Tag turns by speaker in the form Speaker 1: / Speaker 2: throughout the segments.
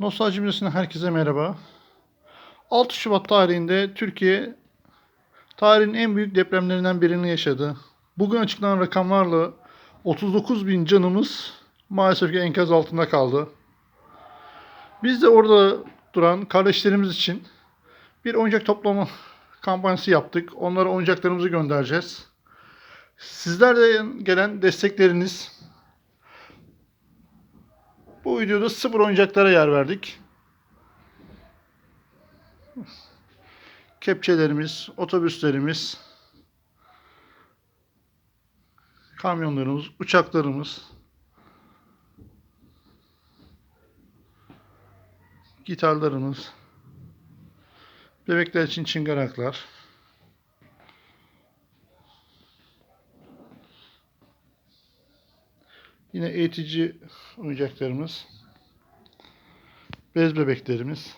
Speaker 1: Nostalji Müzesi'nden herkese merhaba. 6 Şubat tarihinde Türkiye tarihin en büyük depremlerinden birini yaşadı. Bugün açıklanan rakamlarla 39 bin canımız maalesef ki enkaz altında kaldı. Biz de orada duran kardeşlerimiz için bir oyuncak toplama kampanyası yaptık. Onlara oyuncaklarımızı göndereceğiz. Sizlerden gelen destekleriniz bu videoda sıfır oyuncaklara yer verdik. Kepçelerimiz, otobüslerimiz, kamyonlarımız, uçaklarımız, gitarlarımız, bebekler için çıngıraklar, Yine eğitici oyuncaklarımız. Bez bebeklerimiz.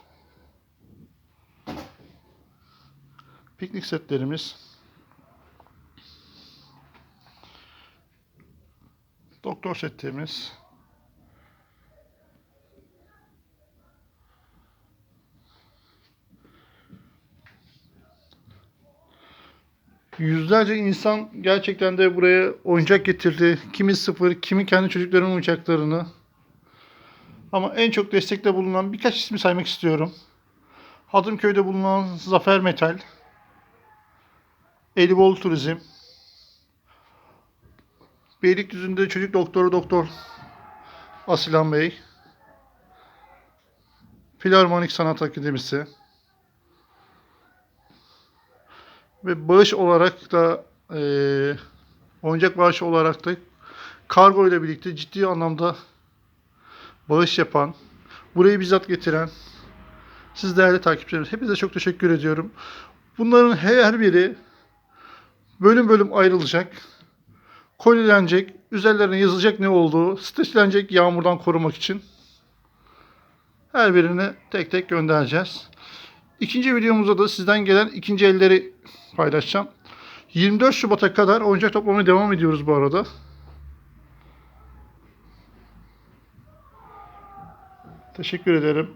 Speaker 1: Piknik setlerimiz. Doktor setlerimiz. Yüzlerce insan gerçekten de buraya oyuncak getirdi. Kimi sıfır, kimi kendi çocuklarının oyuncaklarını. Ama en çok destekte bulunan birkaç ismi saymak istiyorum. Hadımköy'de bulunan Zafer Metal, Elibolu Turizm, Beylikdüzü'nde çocuk doktoru Doktor Asilan Bey, Filarmonik Sanat Akademisi, ve bağış olarak da eee oyuncak bağışı olarak da kargo ile birlikte ciddi anlamda bağış yapan, burayı bizzat getiren siz değerli takipçilerimiz hepinize çok teşekkür ediyorum. Bunların her biri bölüm bölüm ayrılacak, kolilenecek, üzerlerine yazılacak ne olduğu, streçlenecek yağmurdan korumak için. Her birini tek tek göndereceğiz. İkinci videomuzda da sizden gelen ikinci elleri paylaşacağım. 24 Şubat'a kadar oyuncak toplamaya devam ediyoruz bu arada. Teşekkür ederim.